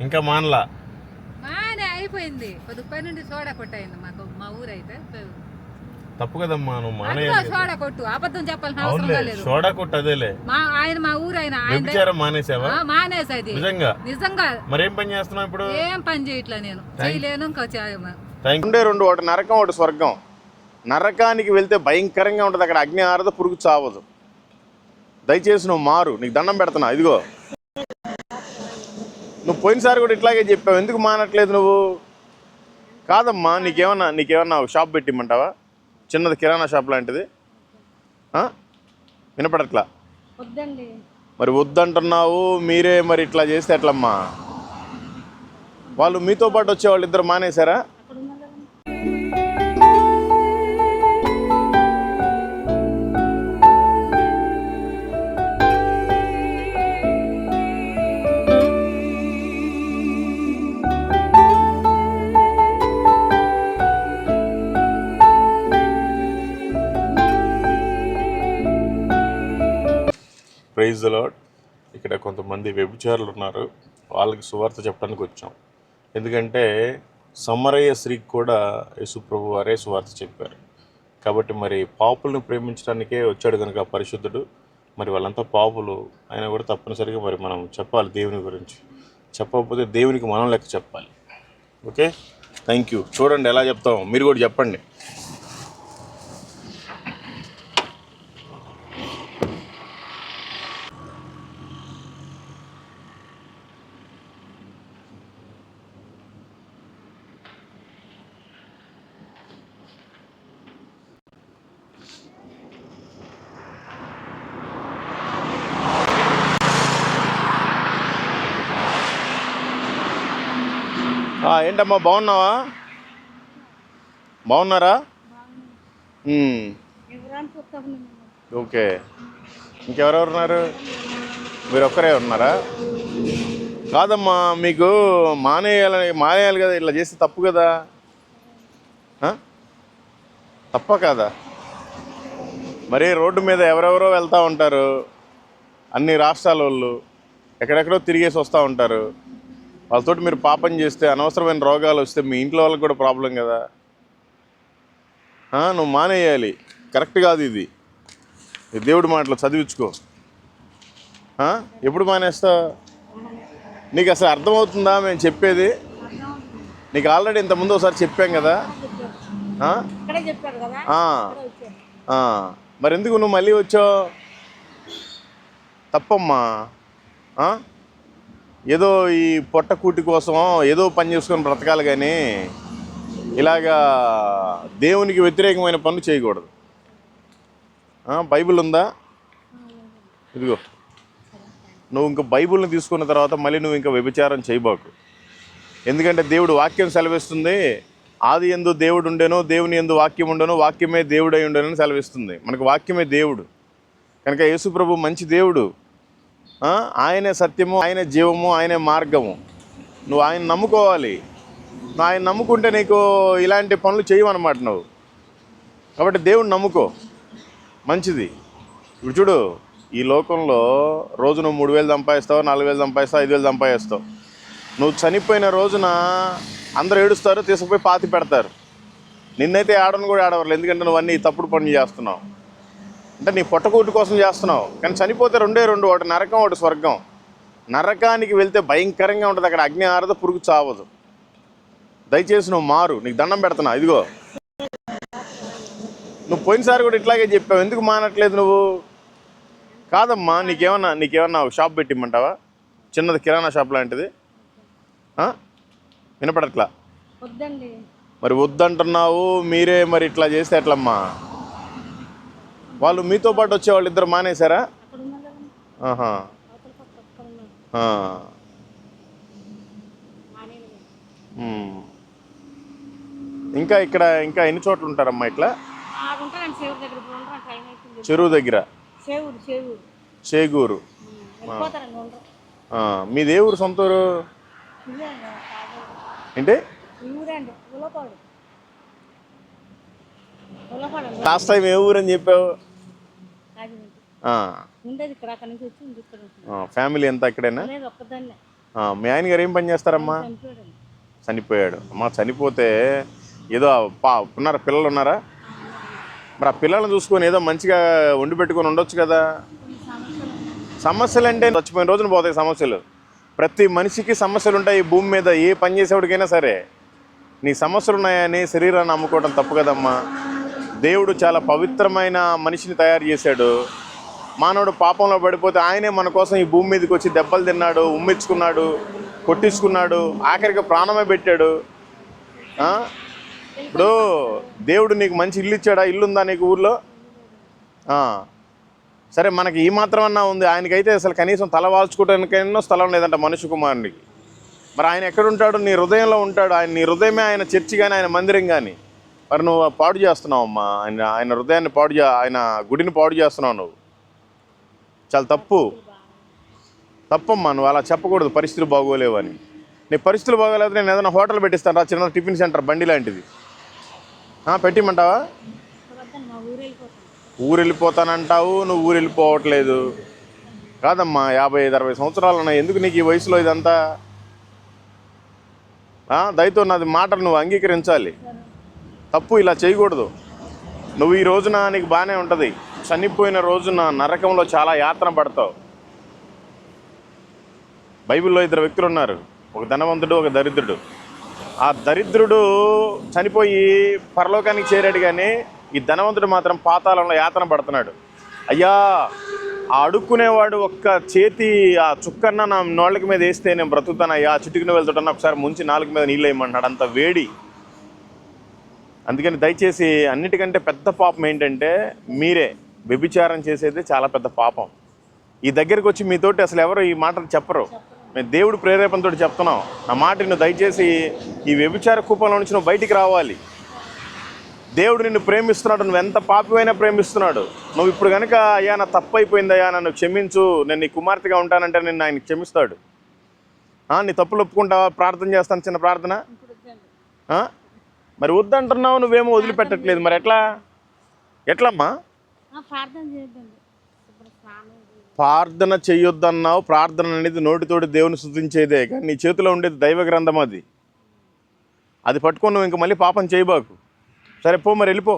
ఇంకా మానలా. మానే అయిపోయింది. కొద్ది పని నుండి సోడా కొట్టయింది మాకు మా ఊరైతే. తప్పు కదమ్మా నువ్వు మానేయాలి సోడా కొట్టు అబద్ధం చెప్పాల్సిన అవునులే అవసరం లేదు సోడా కొట్టు అదేలే మా ఆయన మా ఊరు ఆయన ఆయన వ్యభిచారం మానేసావా? ఆ, మానేసది. నిజంగా? నిజంగా. మరేం పని చేస్తున్నావు ఇప్పుడు? ఏం పని చేయట్లా నేను. చేయలేను ఇంకా. థ్యాంక్ రెండే రెండు ఒకటి నరకం ఒకటి స్వర్గం. నరకానికి వెళ్తే భయంకరంగా ఉంటుంది. అక్కడ అగ్ని ఆరదు పురుగు చావదు. దయచేసి నువ్వు మారు. నీకు దండం పెడుతున్నా. ఇదిగో. నువ్వు పోయినసారి కూడా ఇట్లాగే చెప్పావు. ఎందుకు మానట్లేదు నువ్వు? కాదమ్మా నీకేమన్నా నీకేమన్నా ఒక షాప్ పెట్టిమ్మంటావా? చిన్నది కిరాణా షాప్ లాంటిది? వినపడట్లా? వద్దండి. మరి వద్దంటున్నావు మీరే మరి ఇట్లా చేస్తే ఎట్లమ్మా? వాళ్ళు మీతో పాటు వచ్చే వాళ్ళు ఇద్దరు మానేశారా? ప్రైజ్ లాడ్ ఇక్కడ కొంతమంది వ్యభిచారులు ఉన్నారు. వాళ్ళకి సువార్త చెప్పడానికి వచ్చాం. ఎందుకంటే సమరయ్య స్త్రీకి కూడా యేసుప్రభు వారే సువార్త చెప్పారు. కాబట్టి మరి పాపులను ప్రేమించడానికే వచ్చాడు కనుక పరిశుద్ధుడు. మరి వాళ్ళంతా పాపులు. ఆయన కూడా తప్పనిసరిగా మరి మనం చెప్పాలి దేవుని గురించి. చెప్పకపోతే దేవునికి మనం లెక్క చెప్పాలి. ఓకే? థ్యాంక్ యూ చూడండి ఎలా చెప్తాం. మీరు కూడా చెప్పండి. ఏంటమ్మా బాగున్నావా? బాగున్నారా? ఓకే. ఇంకెవరెవరు ఉన్నారు? మీరు ఒక్కరే ఉన్నారా? కాదమ్మా మీకు మానేయాలని మానేయాలి కదా ఇట్లా చేస్తే తప్పు కదా? తప్ప కాదా? మరి రోడ్డు మీద ఎవరెవరో వెళ్తూ ఉంటారు. అన్ని రాష్ట్రాల వాళ్ళు ఎక్కడెక్కడో తిరిగేసి వస్తూ ఉంటారు. వాళ్ళతోటి మీరు పాపం చేస్తే అనవసరమైన రోగాలు వస్తే మీ ఇంట్లో వాళ్ళకి కూడా ప్రాబ్లం కదా? నువ్వు మానేయాలి. కరెక్ట్ కాదు ఇది. దేవుడి మాటలు చదివించుకో? ఎప్పుడు మానేస్తావు నీకు అసలు అర్థమవుతుందా మేము చెప్పేది? నీకు ఆల్రెడీ ఇంతకుముందు ఒకసారి చెప్పాం కదా. మరి ఎందుకు నువ్వు మళ్ళీ వచ్చావు? తప్పమ్మా? ఏదో ఈ పొట్ట కూటి కోసం ఏదో పని చేసుకొని బ్రతకాలి కానీ ఇలాగా దేవునికి వ్యతిరేకమైన పనులు చేయకూడదు. బైబిల్ ఉందా? ఇదిగో. నువ్వు ఇంకా బైబిల్ని తీసుకున్న తర్వాత మళ్ళీ నువ్వు ఇంకా వ్యభిచారం చేయబాకు. ఎందుకంటే దేవుడు వాక్యం సెలవిస్తుంది. ఆది ఎందు దేవుడు ఉండేనో దేవుని ఎందు వాక్యం ఉండేనో వాక్యమే దేవుడై ఉండేనని సెలవిస్తుంది. మనకు వాక్యమే దేవుడు. కనుక యేసుప్రభు మంచి దేవుడు. ఆయనే సత్యము ఆయనే జీవము ఆయనే మార్గము. నువ్వు ఆయన నమ్ముకోవాలి. నువ్వు ఆయన నమ్ముకుంటే నీకు ఇలాంటి పనులు చేయవన్నమాట నువ్వు. కాబట్టి దేవుడు నమ్ముకో. మంచిది. ఇప్పుడు చూడు ఈ లోకంలో రోజు నువ్వు మూడు వేలు సంపాదిస్తావు నాలుగు వేలు సంపాదిస్తావు ఐదు వేలు సంపాదిస్తావు. నువ్వు చనిపోయిన రోజున అందరు ఏడుస్తారు తీసుకుపోయి పాతి పెడతారు. నిన్నైతే ఆడను కూడా ఆడవారు ఎందుకంటే నువ్వు అన్నీ తప్పుడు పనులు చేస్తున్నావు. అంటే నీ పొట్టకూటి కోసం చేస్తున్నావు. కానీ చనిపోతే రెండే రెండు ఒకటి నరకం ఒకటి స్వర్గం. నరకానికి వెళ్తే భయంకరంగా ఉంటుంది. అక్కడ అగ్ని ఆరదు పురుగు చావదు. దయచేసి నువ్వు మారు. నీకు దండం పెడుతున్నా. ఇదిగో. నువ్వు పోయినసారి కూడా ఇట్లాగే చెప్పావు. ఎందుకు మానట్లేదు నువ్వు? కాదమ్మా నీకేమన్నా నీకేమన్నా షాప్ పెట్టిమ్మంటావా? చిన్నది కిరాణా షాప్ లాంటిది? వినపడట్లా? మరి వద్దంటున్నావు. మీరే మరి ఇట్లా చేస్తే ఎట్లమ్మా? వాళ్ళు మీతో పాటు వచ్చే వాళ్ళు ఇద్దరు మానేశారా. ఆహా. ఇంకా ఇక్కడ ఇంకా ఎన్ని చోట్ల ఉంటారమ్మా ఇట్లా? చెరువు దగ్గర చేగూరు. మీదే ఊరు సొంత ఊరు. ఏంటి? లాస్ట్ టైం ఏ ఊరు అని చెప్పావు. ఉండేది ఇక్కడ అక్కడి నుంచి వచ్చి ఉంది ఇక్కడ ఉంటుంది ఆ, ఫ్యామిలీ ఒక్కదాన్నే. ఆ, మీ ఆయన గారు ఏం పని చేస్తారమ్మా? చనిపోయాడు. అమ్మా చనిపోతే ఏదో పా ఉన్నారా పిల్లలు ఉన్నారా? మరి ఆ పిల్లల్ని చూసుకొని ఏదో మంచిగా వండి పెట్టుకొని ఉండొచ్చు కదా. సమస్యలు అంటే చచ్చిపోయిన రోజున పోతాయి సమస్యలు. ప్రతి మనిషికి సమస్యలు ఉంటాయి. ఈ భూమి మీద ఏ పని చేసేవాడికైనా సరే. నీ సమస్యలు ఉన్నాయని శరీరాన్ని అమ్ముకోవడం తప్పు కదమ్మా. దేవుడు చాలా పవిత్రమైన మనిషిని తయారు చేశాడు. మానవుడు పాపంలో పడిపోతే ఆయనే మన కోసం ఈ భూమి మీదకి వచ్చి దెబ్బలు తిన్నాడు ఉమ్మించుకున్నాడు కొట్టించుకున్నాడు ఆఖరికి ప్రాణమే పెట్టాడు. ఇప్పుడు దేవుడు నీకు మంచి ఇల్లు ఇచ్చాడా? ఇల్లు ఉందా నీకు ఊర్లో? సరే మనకి ఈ మాత్రం అన్నా ఉంది. ఆయనకైతే అసలు కనీసం తల వాల్చుకోవడానికైనా స్థలం లేదంట మనిషి కుమారునికి. మరి ఆయన ఎక్కడుంటాడు నీ హృదయంలో ఉంటాడు. ఆయన నీ హృదయమే ఆయన చర్చి కానీ ఆయన మందిరం కానీ మరి నువ్వు పాడు చేస్తున్నావు అమ్మా ఆయన ఆయన హృదయాన్ని పాడు చే ఆయన గుడిని పాడు చేస్తున్నావు నువ్వు. చాలా తప్పు. తప్పమ్మా నువ్వు అలా చెప్పకూడదు పరిస్థితులు బాగోలేవని. నీ పరిస్థితులు బాగోలేదు నేను ఏదైనా హోటల్ పెట్టిస్తాను రా చిన్న టిఫిన్ సెంటర్ బండి లాంటిది. పెట్టిమంటావా ఊరు వెళ్ళిపోతానంటావు నువ్వు ఊరు వెళ్ళిపోవట్లేదు కాదమ్మా యాభై ఐదు అరవై సంవత్సరాలు ఉన్నాయి ఎందుకు నీకు ఈ వయసులో ఇదంతా? దయతో నాది మాటలు నువ్వు అంగీకరించాలి. తప్పు ఇలా చేయకూడదు. నువ్వు ఈ రోజున నీకు బాగానే ఉంటుంది. చనిపోయిన రోజున నరకంలో చాలా యాతన పడతావు. బైబిల్లో ఇద్దరు వ్యక్తులు ఉన్నారు ఒక ధనవంతుడు ఒక దరిద్రుడు. ఆ దరిద్రుడు చనిపోయి పరలోకానికి చేరాడు కానీ ఈ ధనవంతుడు మాత్రం పాతాళంలో యాతన పడుతున్నాడు. అయ్యా ఆ అడుక్కునేవాడు ఒక్క చేతి ఆ చుక్కన్న నా నోళ్ళకి మీద వేస్తే నేను బ్రతుకుతాను అయ్యా. చిటికిన వెళ్తుంటాను ఒకసారి ముంచి నాలుగు మీద నీళ్ళు వేయమన్నాడు. అంత వేడి. అందుకని దయచేసి అన్నిటికంటే పెద్ద పాపం ఏంటంటే మీరే. వ్యభిచారం చేసేది చాలా పెద్ద పాపం. ఈ దగ్గరికి వచ్చి మీతోటి అసలు ఎవరు ఈ మాటలు చెప్పరు. మేము దేవుడు ప్రేరేపణతో చెప్తున్నాం. నా మాట నువ్వు దయచేసి ఈ వ్యభిచార కూపంలో నుంచి నువ్వు బయటికి రావాలి. దేవుడు నిన్ను ప్రేమిస్తున్నాడు. నువ్వు ఎంత పాపమైనా ప్రేమిస్తున్నాడు. నువ్వు ఇప్పుడు కనుక అయ్యా నా తప్పు అయిపోయిందయ్యా నన్ను క్షమించు. నేను నీ కుమార్తెగా ఉంటానంటే నిన్ను ఆయన క్షమిస్తాడు. నీ తప్పులు ఒప్పుకుంటావా? ప్రార్థన చేస్తాను చిన్న ప్రార్థన. మరి వద్దంటున్నావు నువ్వేమో వదిలిపెట్టట్లేదు. మరి ఎట్లా? ఎట్లమ్మా? ప్రార్థన చేయొద్దన్నావు ప్రార్థన చెయ్యొద్దన్నావు ప్రార్థన అనేది నోటితోటి దేవుని శుద్ధించేదే కానీ నీ చేతిలో ఉండేది దైవ గ్రంథం అది. అది పట్టుకొని నువ్వు ఇంక మళ్ళీ పాపం చేయబాకు. సరే పో మరి వెళ్ళిపో.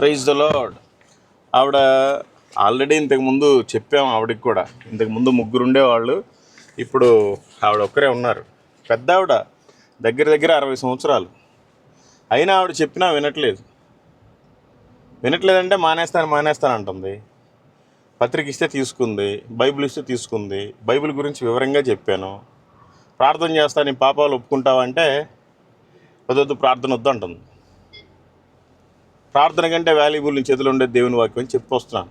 ప్రైజ్ ద లాడ్ ఆవిడ ఆల్రెడీ ఇంతకుముందు చెప్పాము ఆవిడకి కూడా. ఇంతకుముందు ముగ్గురు ఉండేవాళ్ళు. ఇప్పుడు ఆవిడ ఒక్కరే ఉన్నారు. పెద్ద ఆవిడ దగ్గర దగ్గర అరవై సంవత్సరాలు. అయినా ఆవిడ చెప్పినా వినట్లేదు. వినట్లేదంటే మానేస్తాను మానేస్తాను అంటుంది. పత్రిక ఇస్తే తీసుకుంది బైబిల్ ఇస్తే తీసుకుంది. బైబిల్ గురించి వివరంగా చెప్పాను. ప్రార్థన చేస్తా నీ పాపాలు ఒప్పుకుంటావంటే వద్దొద్దు ప్రార్థన వద్దు అంటుంది. ప్రార్థన కంటే వాల్యుబుల్ నీ చేతిలో ఉండే దేవుని వాక్యం అని చెప్పి వస్తున్నాను.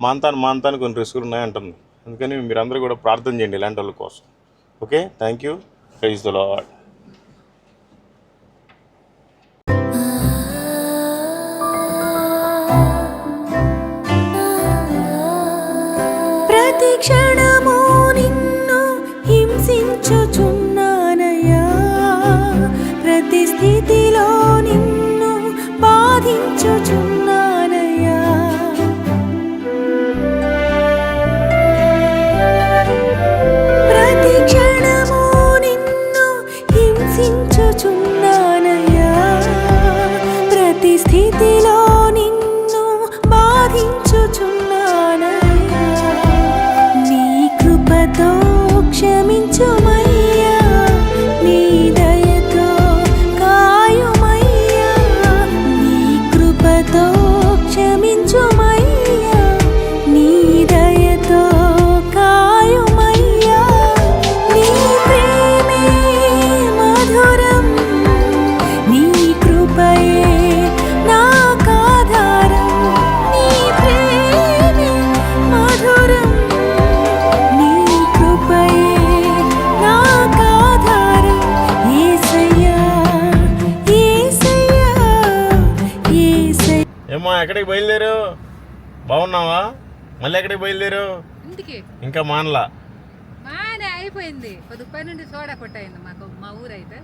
మాంతాను మాంతాను కొన్ని రిస్కులు ఉన్నాయంటుంది. అందుకని మీరందరూ కూడా ప్రార్థన చేయండి ఇలాంటి వాళ్ళ కోసం. Okay? Thank you. Praise the Lord ప్రతి 千秋中。ఎక్కడికి బయలుదేరు? బాగున్నావా? మళ్ళీ ఎక్కడికి బయలుదేరు? ఇంటికి. ఇంకా మానలా. మానే అయిపోయింది. పని నుండి సోడా కొట్టయింది మాకు మా ఊరైతే.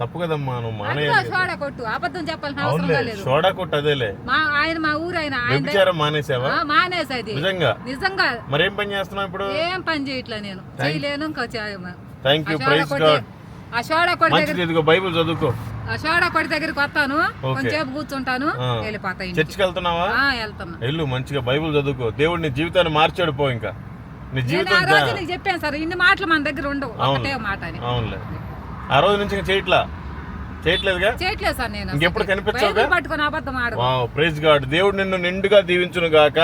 తప్పు కదమ్మా నువ్వు మానేయాలి సోడా కొట్టు. అబద్ధం చెప్పాల్సిన అవసరం లేదు. సోడా కొట్టు అదేలే. మా ఆయన మా ఊరు ఆయన వ్యభిచారం మానేసావా? మానేసేది. నిజంగా? నిజంగా. మరేం పని చేస్తున్నావు ఇప్పుడు? ఏం పని చేయట్లా నేను? చేయలేను ఇంకా. థ్యాంక్ యూ ప్రైజ్ గాడ్ ఆ సోడా కొట్టి దగ్గర మంచిది ఇదిగో బైబిల్ చదువుకో. సోడా కొట్టి దగ్గరికి వస్తాను. కొంచెంసేపు కూర్చుంటాను. వెళ్ళిపోతా. చర్చికి వెళ్తున్నావా వెళ్తున్నా. వెళ్ళు మంచిగా బైబిల్ చదువుకో. దేవుడు నీ జీవితాన్ని మార్చాడు పో ఇంకా. నీ జీవితం ఆ రోజు నీకు చెప్పాను సార్ ఇన్ని మాటలు మన దగ్గర ఉండవు. ఒకటే మాట అని. అవునులే. ఆ రోజు నుంచి ఇంకా చేయట్లా? చేయట్లేదుగా? చేయట్లేదు సార్ నేను. ఇంకెప్పుడు? బైబిల్ పట్టుకొని అబద్ధం వావ్ ప్రైజ్ గాడ్ దేవుడు నిన్ను నిండుగా దీవించును గాక